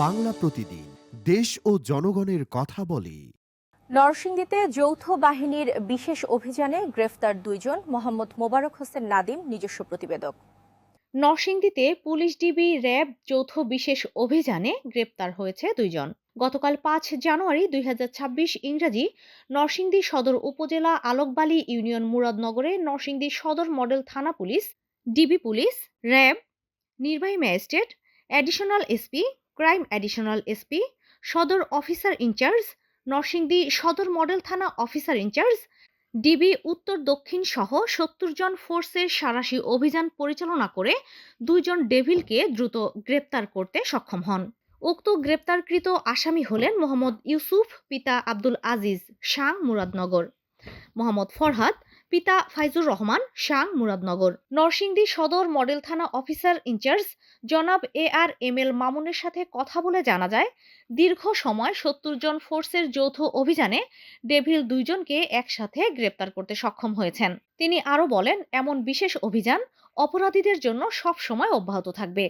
বাংলা প্রতিদিন দেশ ও জনগণের কথা বলে। নরসিংদীতে যৌথ বাহিনীর বিশেষ অভিযানে গ্রেফতার দুইজন মোহাম্মদ মোবারক হোসেন নাদিম নিজস্ব প্রতিবেদক। নরসিংদীতে পুলিশ ডিবি র্যাব যৌথ বিশেষ অভিযানে গ্রেপ্তার হয়েছে দুইজন। গতকাল পাঁচ জানুয়ারি দুই ইংরাজি নরসিংদী সদর উপজেলা আলোকবালী ইউনিয়ন মুরাদনগরে নরসিংদী সদর মডেল থানা পুলিশ ডিবি পুলিশ র্যাব নির্বাহী magistrate additional SP crime additional SP সদর অফিসার ইনচার্জ, নরসিংদী সদর মডেল থানা অফিসার ইনচার্জ, ডিবি উত্তর দক্ষিণ সহ সত্তর জন ফোর্সের সারাশি অভিযান পরিচালনা করে দুইজন ডেভিলকে দ্রুত গ্রেপ্তার করতে সক্ষম হন। উক্ত গ্রেপ্তারকৃত আসামি হলেন মোহাম্মদ ইউসুফ, পিতা আব্দুল আজিজ শাং মুরাদনগর। মোহাম্মদ ফরহাদ পিতা ফাইজুর রহমান শাং মুরাদনগর। নরসিংদী সদর মডেল থানা অফিসার ইনচার্জ জনাব এ আর এম এল মামুনের সাথে কথা বলে জানা যায়, দীর্ঘ সময় সত্তর জন ফোর্সের যৌথ অভিযানে ডেভিল দুইজনকে একসাথে গ্রেপ্তার করতে সক্ষম হয়েছেন। তিনি আরও বলেন, এমন বিশেষ অভিযান অপরাধীদের জন্য সব সময় অব্যাহত থাকবে।